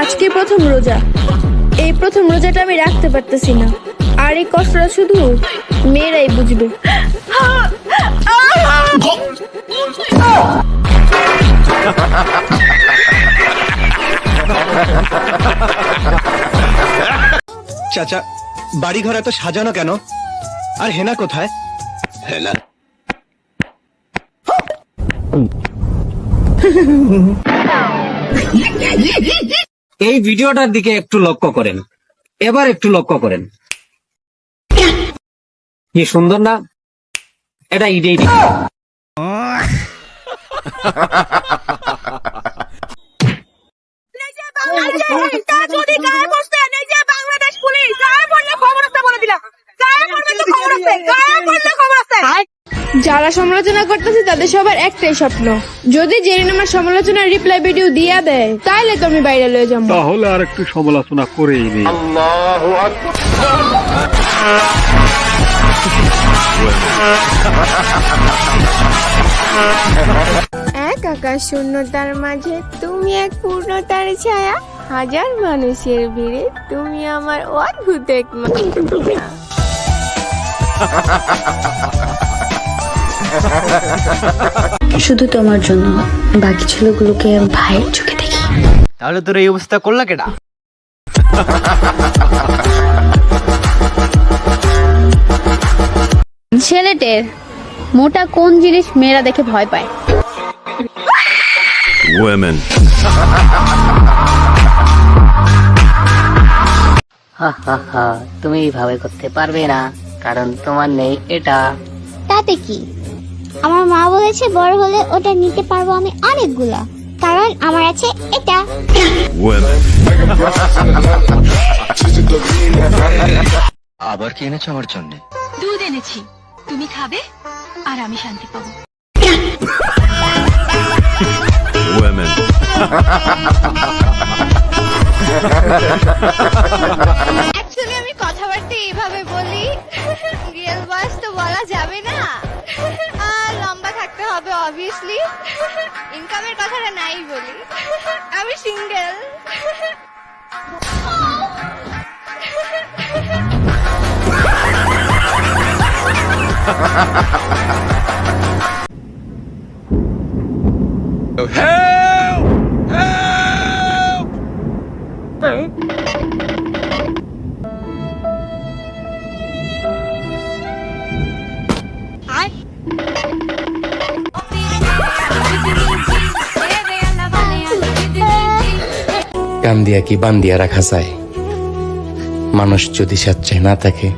আজকে প্রথম রোজা। এই প্রথম রোজাটা আমি রাখতে পারতেছি না। আর এই কষ্টটা শুধু মেয়েরাই বুঝবে। চাচা বাড়ি ঘর এত সাজানো কেন? আর হেনা কোথায়? হেনা। এই ভিডিওটার দিকে একটু লক্ষ্য করেন। এবার একটু লক্ষ্য করেন। কি সুন্দর না? এটা ইডেই যারা সমালোচনা করতেছে তাদের সবার একটাই স্বপ্ন। যদি জেরিন আমার সমালোচনার রিপ্লাই ভিডিও দিয়া দেয় তাহলে তো আমি বাইরে লয়ে যাব। তাহলে আর একটু সমালোচনা করেই নেই এক আকাশ শূন্যতার মাঝে তুমি এক পূর্ণতার ছায়া। হাজার মানুষের ভিড়ে তুমি আমার অদ্ভুত এক মা- শুধু তোমার জন্য বাকি ছেলেগুলোকে ভাইয়ের চোখে দেখি। তাহলে তোর এই অবস্থা করলা কেডা? ছেলেটের মোটা কোন জিনিস মেয়েরা দেখে ভয় পায়? হা হা হা তুমি এইভাবে করতে পারবে না কারণ তোমার নেই এটা। তাতে কি? আমার মা বলেছে বড় হলে ওটা নিতে পারব আমি অনেকগুলা। কারণ আমার আছে এটা। আবার কি এনেছো আমার জন্য? দুধ এনেছি। তুমি খাবে আর আমি শান্তি পাবো। অ্যাকচুয়ালি আমি কথাবার্তা এইভাবে বলি। রিয়েল বয়স তো বলা যাবে না। হবে অবভিয়াসলি ইনকামের কথাটা নাই বলি। আমি সিঙ্গেল কান্দিয়া কি বান্দিয়া রাখা যায়? মানুষ যদি স্বেচ্ছায় না থাকে।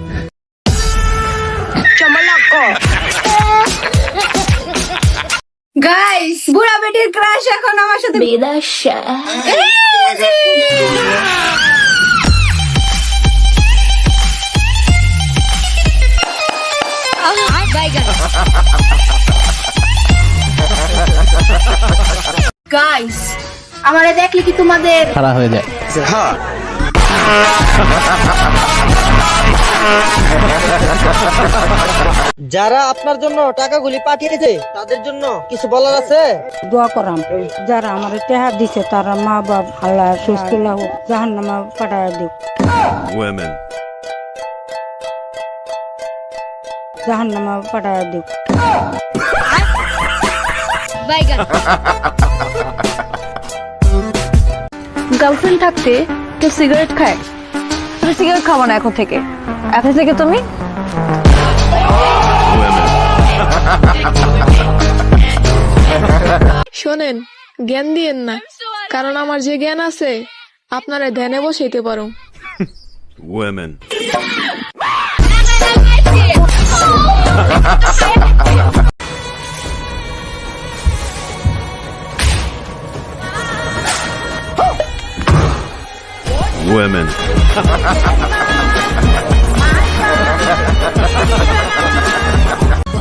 গাইস বুড়া বেটির ক্রাশ এখন আমার সাথে গাইস আমারে দেখলে কি তোমাদের খারাপ হয়ে যায়। যারা আপনার জন্য টাকাগুলি পাঠিয়েছে তাদের জন্য কিছু বলার আছে? দোয়া করাম। যারা আমার টেহা দিছে তারা মা বাপ আল্লাহ সুস্থ লাগুক জাহান নামা পাঠায় দিক। জাহান নামা পাঠায় দিক। গার্লফ্রেন্ড থাকতে কেউ সিগারেট খায়? তুমি সিগারেট খাব না এখন থেকে। এখন থেকে তুমি? শোনেন জ্ঞান দিয়েন না। কারণ আমার যে জ্ঞান আছে আপনারা ধ্যানে বসাইতে পারো।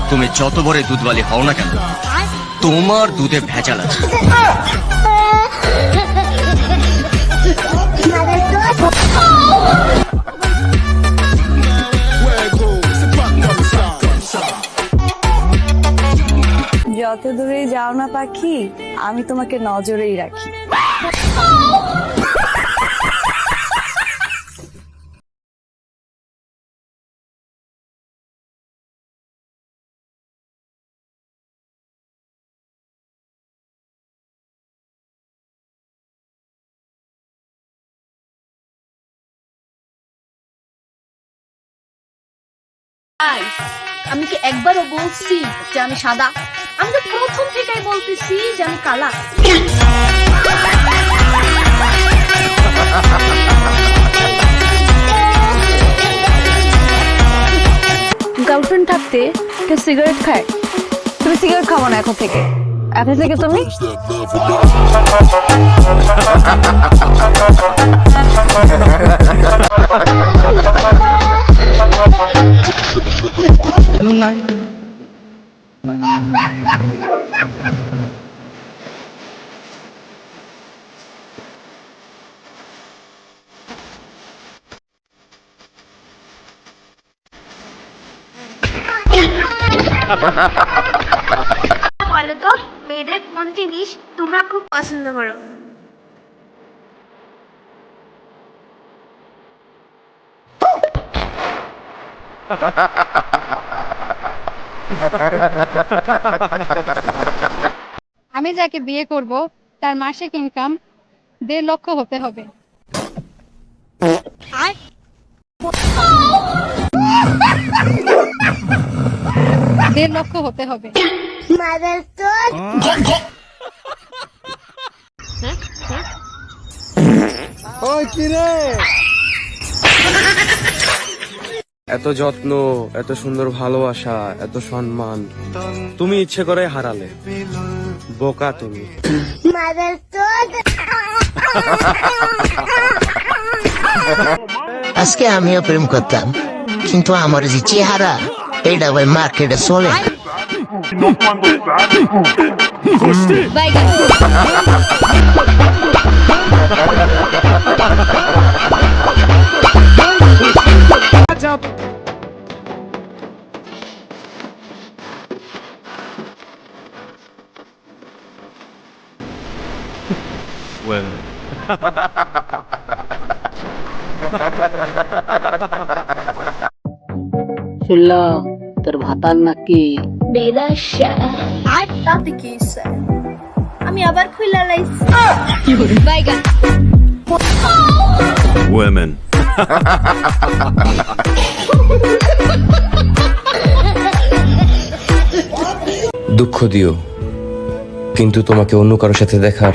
তুমি যত বড় দুধওয়ালি হও না কেন তোমার দুধে ভেজাল আছে। যত দূরেই যাও না পাখি আমি তোমাকে নজরেই রাখি। আমি কি একবারও বলছি যে আমি সাদা? আমি তো প্রথম থেকেই বলতেছি যে আমি কালা। গার্লফ্রেন্ড থাকতে কেউ সিগারেট খায়। তুমি সিগারেট খাব না এখন থেকে। এখন থেকে তুমি? বলো তো মেয়েদের কোন জিনিস তোমরা খুব পছন্দ করো? আমি যাকে বিয়ে করব তার মাসিক ইনকাম দেড় লক্ষ হতে হবে। দেড় লক্ষ হতে হবে। তো এত যত্ন এত সুন্দর ভালোবাসা এত সম্মান। তুমি ইচ্ছে করে হারালে। বোকা তুমি। আজকে আমিও প্রেম করতাম কিন্তু আমার যে চেহারা এটা ভাই মার্কেটে চলে। শুনল তোর ভাতার নাকি? আর তাতে কি স্যার আমি আবার লাইছি। Women. দুঃখ দিও কিন্তু তোমাকে অন্য কারোর সাথে দেখার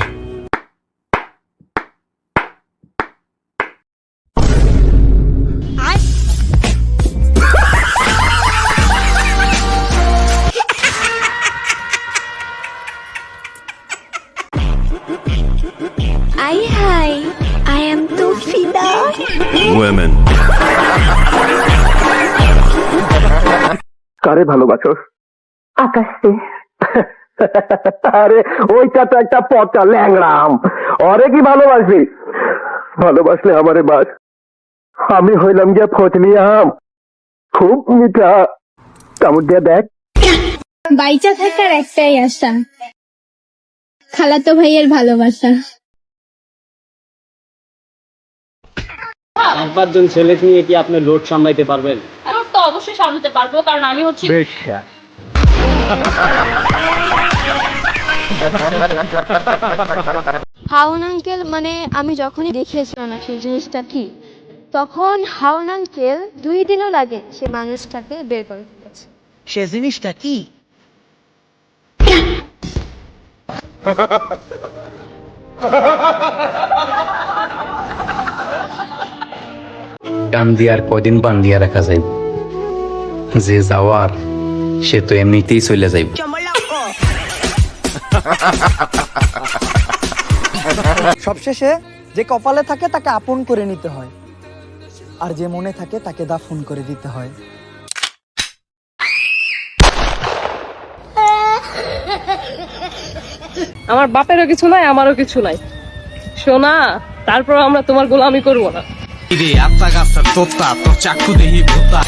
আই হাই আই এম তো ফিদা Women. কারে ভালোবাসো? আকাশে। আরে ওইটা তো একটা পচা ল্যাংরাম অরে কি ভালোবাসবি? ভালোবাসলে আমারে বাস। আমি হইলাম যে ফজলি আম। খুব মিঠা। কামড় দিয়ে দেখ। বাইচা থাকার একটাই আশা। খালাতো ভাইয়ের ভালোবাসা। পাঁচজন ছেলে নিয়ে কি আপনি লোড সামলাইতে পারবেন? তো অবশ্যই সামলাতে পারব কারণ আমি হচ্ছি হাউন আঙ্কেল মানে আমি যখনই দেখিয়েছিলাম না সেই জিনিসটা কি? তখন হাউন আঙ্কেল দুই দিনও লাগে সে মানুষটাকে বের করে সে জিনিসটা কি? টান দিয়ে আর কদিন বান দিয়া রাখা যাইব? যে যাওয়ার সে তো এমনিতেই চলে যাইব। সবশেষে যে কপালে থাকে তাকে আপন করে নিতে হয়। আর যে মনে থাকে তাকে দাফন করে দিতে হয়। আমার বাপেরও কিছু নাই আমারও কিছু নাই। সোনা তারপর আমরা তোমার গোলামি করব না। 이리 아빠 가서 떴다 또 자꾸 내힘 못다